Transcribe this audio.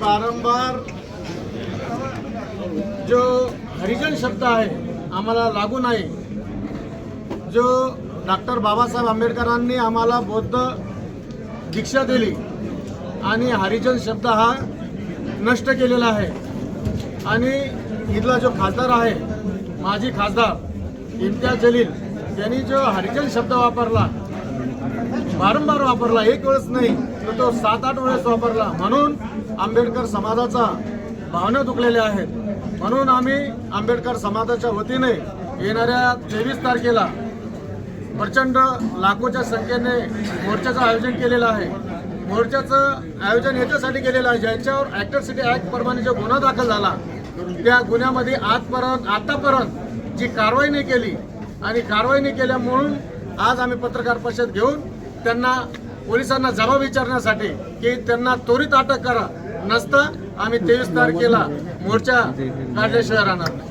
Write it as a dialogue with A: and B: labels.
A: बारंबार जो हरिजन शब्द आहे आम्हाला लागू नाही. जो डॉक्टर बाबासाहेब आंबेडकरांनी आम्हाला बौद्ध दीक्षा दिली आणि हरिजन शब्द हा नष्ट केलेला आहे. आणि इथला जो खासदार आहे माजी खासदार इम्तियाज जलील त्यांनी जो हरिजन शब्द वापरला वारंवार वापरला एक वेळेस नाही तर तो सात आठ वेळेस वापरला. म्हणून आंबेडकर समाजाचा भावना दुखलेल्या आहेत. म्हणून आम्ही आंबेडकर समाजाच्या वतीने येणाऱ्या तेवीस तारखेला प्रचंड लाखोच्या संख्येने मोर्चाचं आयोजन केलेलं आहे. मोर्चाचं आयोजन याच्यासाठी केलेलं आहे ज्यांच्यावर ॲक्टरसिटी ॲक्ट प्रमाणे जो गुन्हा दाखल झाला त्या गुन्ह्यामध्ये आजपर्यंत आतापर्यंत जी कारवाई नाही केली आणि कारवाई नाही केल्यामुळून आज आम्ही पत्रकार परिषद घेऊन त्यांना पोलिसांना जबाब विचारण्यासाठी की त्यांना त्वरित अटक करा. नसता आम्ही तेवीस तारखेला मोर्चा काढल्याशिवाय राहणार नाही.